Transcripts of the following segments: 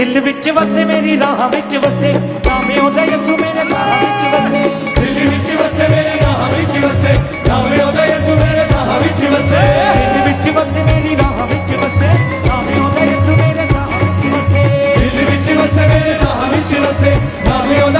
ਦਿਲ ਵਿੱਚ ਵਸੇ ਮੇਰੀ ਰਾਹ ਵਿੱਚ ਵਸੇ। ਨਾਮੇ ਉਹਦਾ ਯਸੂ ਮੇਰੇ ਸਾਹ ਵਿੱਚ ਵਸੇ। ਦਿਲ ਵਿੱਚ ਵਸੇ ਮੇਰੇ ਰਾਹ ਵਿੱਚ ਵਸੇ। ਨਾਮੇ ਉਹਦਾ ਯਸੂ ਮੇਰੇ ਸਾਹ ਵਿੱਚ ਵਸੇ। ਦਿਲ ਵਿੱਚ ਵਸੇ ਮੇਰੀ ਰਾਹ ਵਿੱਚ ਵਸੇ। ਨਾਮੇ ਉਹਦਾ ਯਸੂ ਮੇਰੇ ਸਾਹ ਵਿੱਚ ਵਸੇ। ਦਿਲ ਵਿੱਚ ਵਸੇ ਮੇਰੇ ਰਾਹ ਵਿੱਚ ਵਸੇ। ਨਾਮੇ ਉਹਦਾ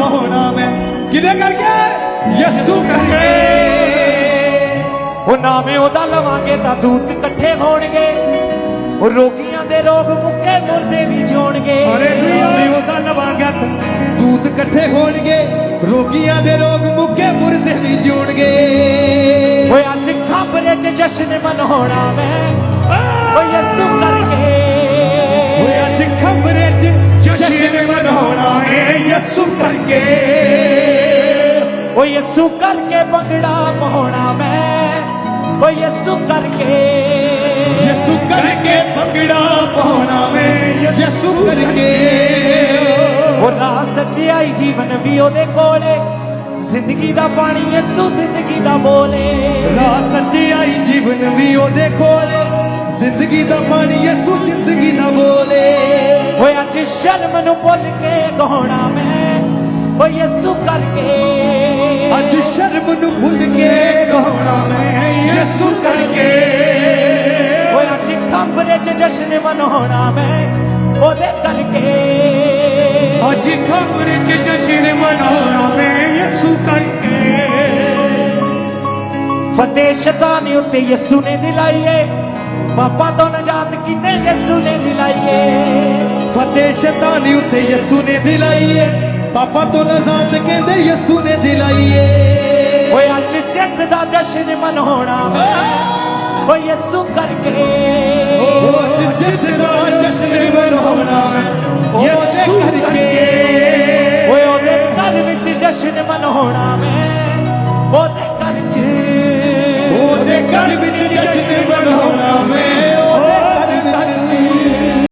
ਮਨਾਉਣਾ ਮੈਂ। ਕਿਹਦੇ ਕਰਕੇ? ਯਿਸੂ ਕਰਕੇ। ਉਹ ਨਾਮੇ ਉਹਦਾ ਲਵਾਂਗੇ ਤਾਂ ਦੂਤ ਇਕੱਠੇ ਹੋਣਗੇ। ਉਹ ਰੋਗੀਆਂ ਦੇ ਰੋਗ ਮੁੱਕੇ ਮੁਰਦੇ ਵੀ ਜਿਉਣਗੇ। ਹਾਲੇਲੂਇਆ ਵੀ ਉਹਦਾ ਲਵਾਂਗਾ ਦੂਤ ਇਕੱਠੇ ਹੋਣਗੇ। ਰੋਗੀਆਂ ਦੇ ਰੋਗ ਮੁੱਕੇ ਮੁਰਦੇ ਵੀ ਜਿਉਣਗੇ। ਓਏ ਅੱਜ ਖਬਰੇ ਚ ਜਸ਼ਨ ਮਨਾਉਣਾ ਮੈਂ। ਓਏ ਯਿਸੂ ਕਰਕੇ। ਓਏ ਅੱਜ ਖਬਰੇ ਚ ਜਸ਼ਨ ਮਨਾਉਣਾ ਏ ਯਿਸੂ ਕਰਕੇ। ਓਏ ਯਿਸੂ ਕਰਕੇ ਬੰਗੜਾ ਪਾਉਣਾ ਮੈਂ। ਓਏ ਯਿਸੂ ਕਰਕੇ। ਯਿਸੂ ਕਰਕੇ ਭੰਗੜਾ ਪਾਉਣਾ ਮੈਂ ਯਿਸੂ ਕਰਕੇ। ਉਹ ਰਾਹ ਸੱਚਾਈ ਜੀਵਨ ਵੀ ਉਹਦੇ ਕੋਲੇ। ਜ਼ਿੰਦਗੀ ਦਾ ਪਾਣੀ ਯਿਸੂ ਜ਼ਿੰਦਗੀ ਦਾ ਬੋਲੇ। ਰਾਹ ਸੱਚਾਈ ਜੀਵਨ ਵੀ ਉਹਦੇ ਕੋਲ। ਜ਼ਿੰਦਗੀ ਦਾ ਪਾਣੀ ਯਿਸੂ ਜ਼ਿੰਦਗੀ ਦਾ ਬੋਲੇ। ਸ਼ਰਮ ਨੂੰ ਭੁੱਲ ਕੇ ਗਾਉਣਾ ਮੈਂ। ਓਏ ਯਿਸੂ ਕਰਕੇ। ਅੱਜ ਸ਼ਰਮ ਨੂੰ ਭੁੱਲ ਕੇ ਗਾਉਣਾ ਮੈਂ। ਯਿਸੂ ਕਰਕੇ। ਓਏ ਅੱਜ ਖੰਭਰੇ ਚ ਜਸ਼ਨ ਮਨਾਉਣਾ ਮੈਂ ਉਹਦੇ ਕਰਕੇ। ਅੱਜ ਖਬਰ ਚ ਜਸ਼ਨ ਮਨਾਉਣਾ ਮੈਂ ਯਿਸੂ ਕਰਕੇ। ਫਤਿਹ ਸ਼ੈਤਾਨ ਉੱਤੇ ਯਿਸੂ ਨੇ ਦਿਲਾਈਏ ਪਾਪਾਂ ਤੋਂ ਨਜਾਤ ਕਿਨੇ ਯਿਸੂ ਨੇ ਦਿਲਾਈਏ ਫਤਿਹ ਸ਼ੈਤਾਨੀ ਉੱਤੇ ਯਿਸੂ ਨੇ ਦਿਲਾਈਏ। ਪਾਪਾ ਤੋਂ ਨਜ਼ਾਤ ਕਹਿੰਦੇ ਯਿਸੂ ਨੇ ਦਿਲਾਈਏ। ਓਏ ਅੱਜ ਜਿੱਤ ਦਾ ਜਸ਼ਨ ਮਨਾਉਣਾ ਮੈਂ ਓਏ ਯਿਸੂ ਕਰਕੇ। ਉਹ ਅੱਜ ਜਿੱਤ ਦਾ ਜਸ਼ਨ ਮਨਾਉਣਾ ਮੈਂ ਯਿਸੂ ਕਰਕੇ। ਓਏ ਉਹਦੇ ਘਰ ਵਿੱਚ ਜਸ਼ਨ ਮਨਾਉਣਾ ਮੈਂ। ਉਹਦੇ ਘਰ 'ਚ। ਉਹਦੇ ਘਰ ਵਿੱਚ ਜਸ਼ਨ